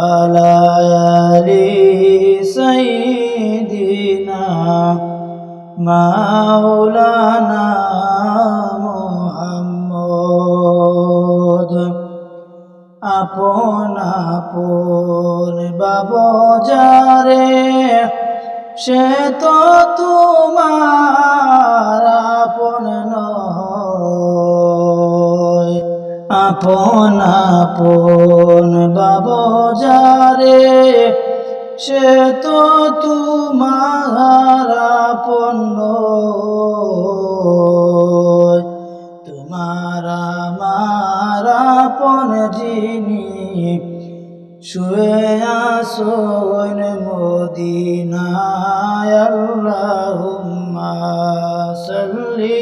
وعلى آل سيدنا مولانا محمد আপন আপন বাবজারে সে তো তোমার আপন আপন বাবজারে সে তো তোমার আপন তোমার আমার আপন যিনি শুয়ে আসন মদিনায়, আল্লাহুম্মা সাল্লি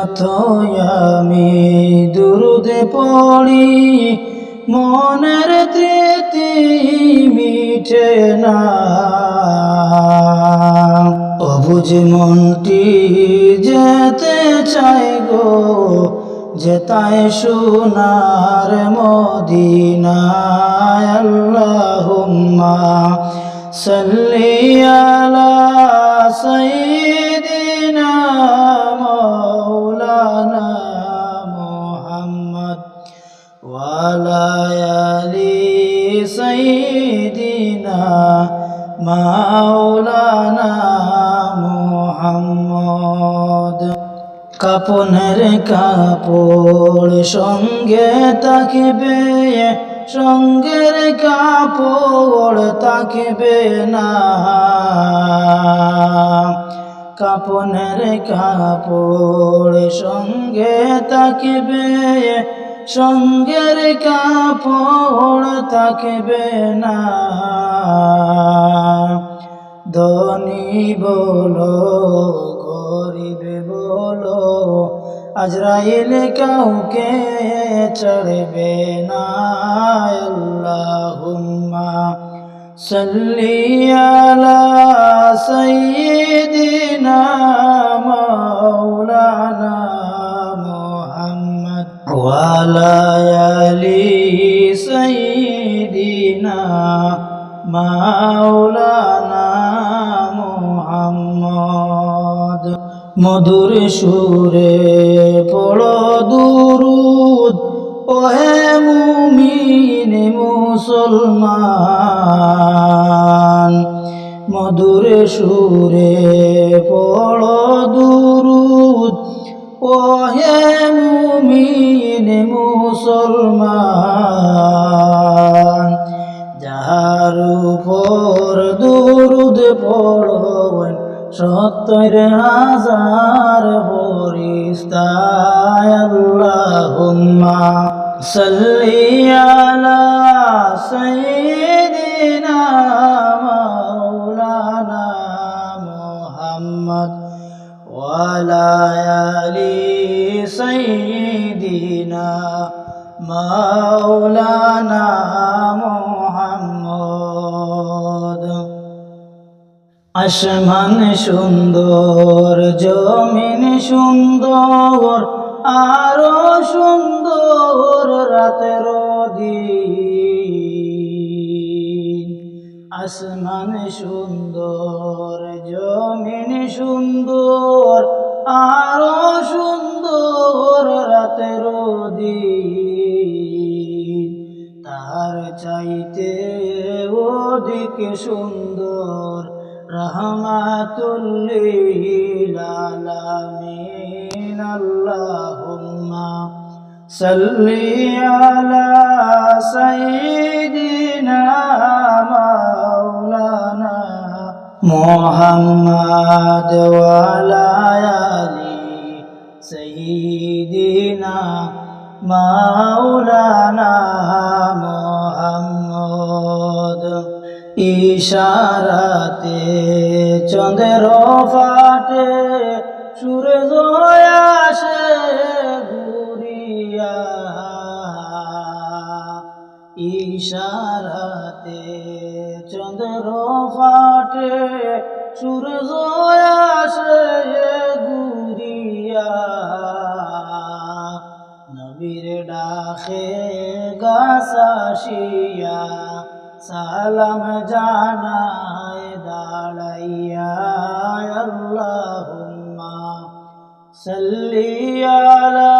যতই আমি দুরুদ পড়ি, মনের তৃপ্তি মিঠে না। অবুঝ মনটি যেতে চাই গো যেতায় সোনার মদিনায়। আল্লাহুম্মা সাল্লি আলা সাইয়্যিদিনা মুহাম্মদ ওয়ালা সাইয়্যিদিনা মাওলানা মুহাম্মদ। কাপনের কাপড় সঙ্গে থাকবে সঙ্গের কাপড় থাকবে না। কাপনের কাপড় সঙ্গে থাকবে সঙ্গের কাপড় থাকবে না। ধনী বলো, গরিব বলো, আজরাইল কাউকে চড়বে না। আল্লাহুম্মা সাল্লি আলা সাইয়্যিদিনা মাওলানা মুহাম্মদ ওয়ালা আলি সাইয়্যিদিনা মাওলানা মুহাম্মদ মধুর সুরে পড়ো দুরুদ, ওহে মুমিন মুসলমান, মধুর সুরে পড়ো দুরুদ। ওহে মুমিন মুসলমান, যাহার উপর দুরুদ পড়বেন সত্তর হাজার ফরিস্তায় আল্লাহুম্মা। সাল্লি আলা সাইয়্যিদিনা মাওলানা মুহাম্মদ ওয়ালা আলি সাইয়্যিদিনা মাওলানা মুহাম্মদ। আসমান সুন্দর জমিন সুন্দর আরও সুন্দর রাতের দিন। আসমান সুন্দর জমিন সুন্দর আরও মুহাম্মদ ওয়া আলা আলি সাইয়্যিদিনা মাওলানা মুহাম্মদ। ইশারাতে চন্দ্র ফাটে সূর্য আসে ঘুরিয়া ইশারাতে চন্দ্র ফাটে, সূর্য আসে ঘুরিয়া। নবীর ডাকে গাছাশিয়া সালাম জানায়, দাঁড়াইয়া, আল্লাহুম্মা সাল্লি আলা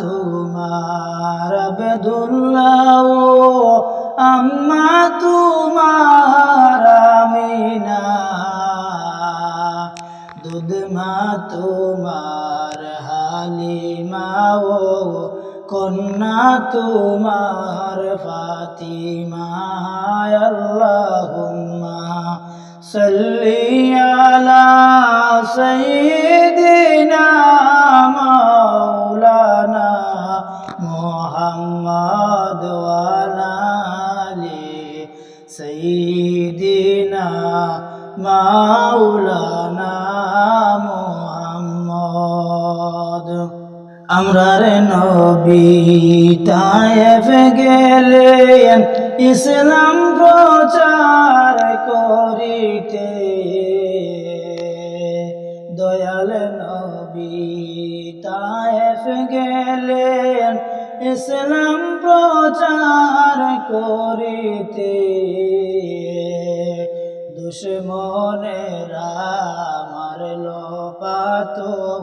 তোমার আবদুল্লাহ আম্মা তোমার আমিনা। দুধ মা তোমার হালিমা, ও কন্যা তোমার ফাতিমা। আল্লাহুম্মা সাল্লি আলা সাইয়্যিদিনা সাইয়্যিদিনা মাওলানা মুহাম্মদ আমরা রে নবী তায়েফ গেলেন, ইসলাম প্রচার করিতে। দয়াল নবী তায়েফ গেলেন ইসলাম প্রচার করিতে দুশ্মনেরা মারল পাতর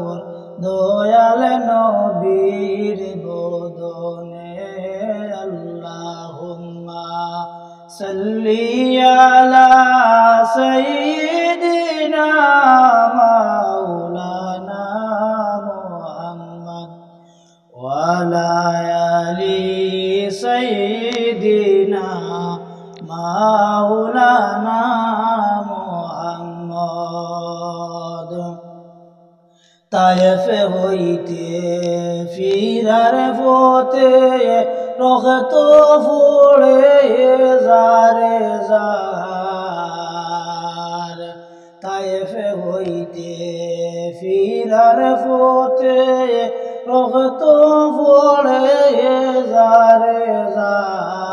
দয়াল নবীর বদনে আল্লাহুম্মা সাল্লি মাওলানা মুহাম্মদ। তায়েফ হইতে ফিরার পথে রক্ত ফোড়ে জারে জার তায়েফ হইতে ফিরার পথে রক্ত ফোড়ে জারে জার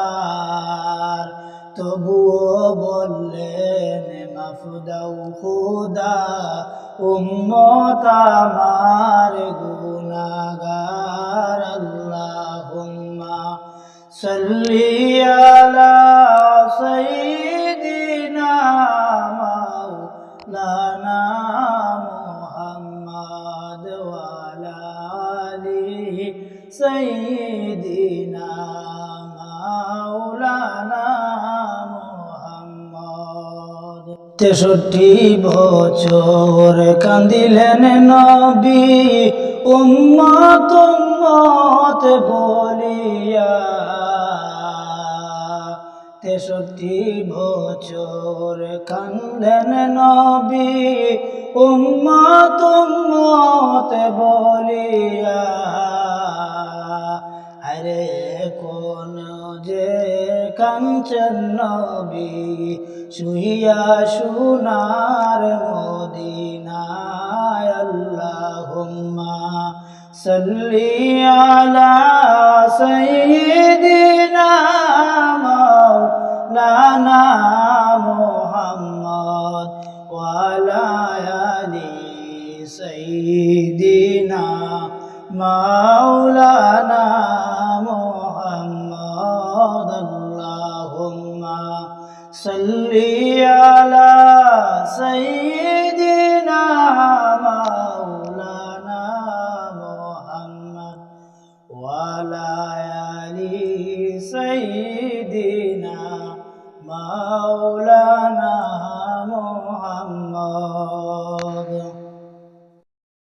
তবুও বললেন মাফুদাউ খুদা উম্মত আমার গুনাগার আল্লাহুম্মা সাল্লি তেষট্টি বছর কান্দিলেন নবী, উম্মত উম্মত বলিয়া। তেষট্টি বছর কান্দেন নবী, উম্মত উম্মত বলিয়া। আরে কোন যে কাঞ্চন নবী শুইয়া সোনার মদিনায় আল্লাহুম্মা সাল্লি আলা সাইয়্যিদিনা মাওলানা সেই